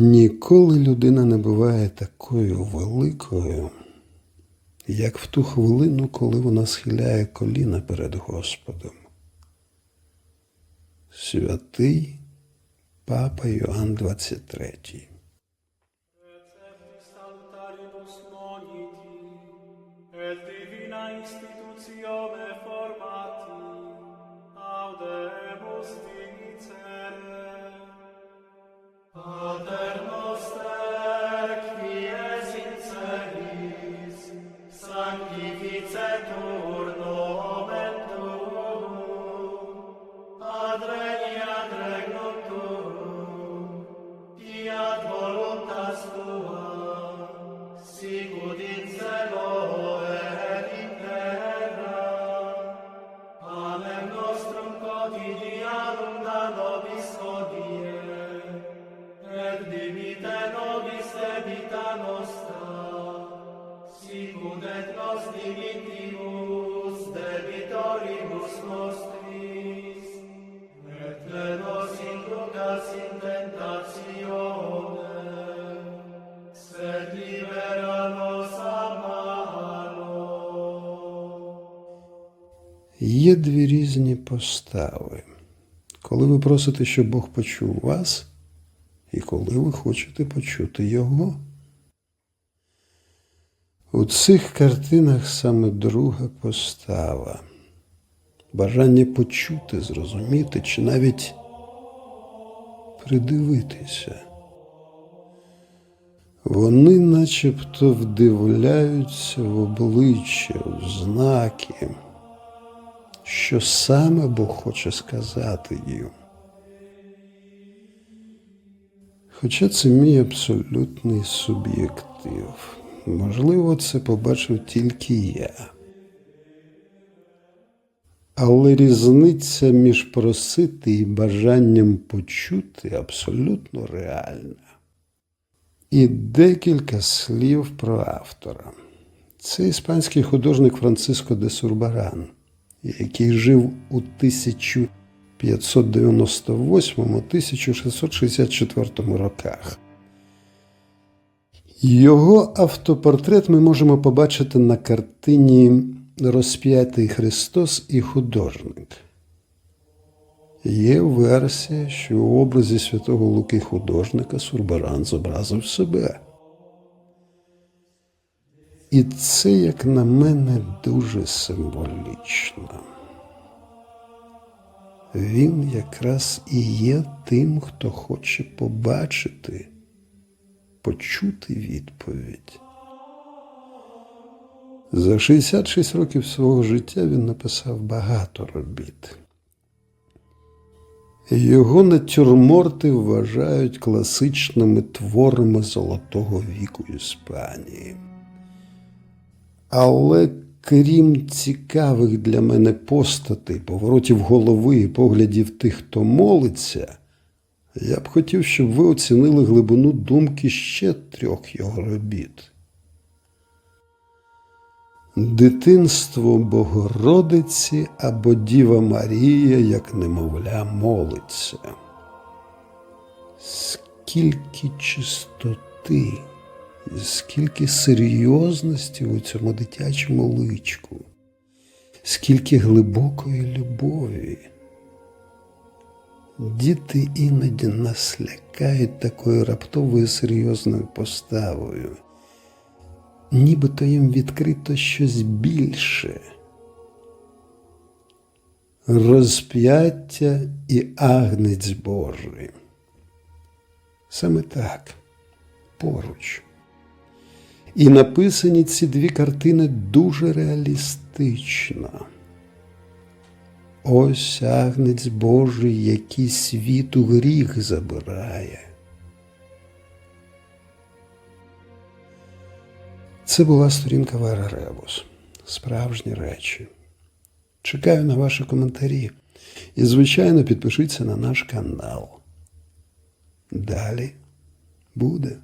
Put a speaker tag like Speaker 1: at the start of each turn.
Speaker 1: Ніколи людина не буває такою великою, як в ту хвилину, коли вона схиляє коліна перед Господом. Святий Папа Йоанн 23.
Speaker 2: Et dimite nobis debita nostra, sicut et nos dimittimus debitoribus nostris, et ne nos inducas in tentationem, sed libera nos a.
Speaker 1: Є дві різні постави. Коли ви просите, щоб Бог почув вас, і коли ви хочете почути Його. У цих картинах саме друга постава. Бажання почути, зрозуміти чи навіть придивитися. Вони начебто вдивляються в обличчя, в знаки, що саме Бог хоче сказати їм. Хоча це мій абсолютний суб'єктив. Можливо, це побачив тільки я. Але різниця між просити і бажанням почути абсолютно реальна. І декілька слів про автора. Це іспанський художник Франциско де Сурбаран, який жив у 1598-1664 роках. Його автопортрет ми можемо побачити на картині Розп'ятий Христос і художник. Є версія, що у образі святого Луки художника Сурбаран зобразив себе. І це, як на мене, дуже символічно. Він якраз і є тим, хто хоче побачити, почути відповідь. За 66 років свого життя він написав багато робіт. Його натюрморти вважають класичними творами Золотого віку Іспанії. Але крім цікавих для мене постатей, поворотів голови і поглядів тих, хто молиться, я б хотів, щоб ви оцінили глибину думки ще трьох його робіт. Дитинство Богородиці або Діва Марія, як немовля, молиться. Скільки чистоти, скільки серйозності у цьому дитячому личку, скільки глибокої любові. Діти іноді нас лякають такою раптовою серйозною поставою нібито їм відкрито щось більше. Розп'яття і агнець Божий. Саме так, поруч. І написані ці дві картини дуже реалістично. Ось агнець Божий, який світу гріх забирає. Це була сторінка Вера Ребус. Справжні речі. Чекаю на ваші коментарі. І, звичайно, підпишіться на наш канал. Далі буде.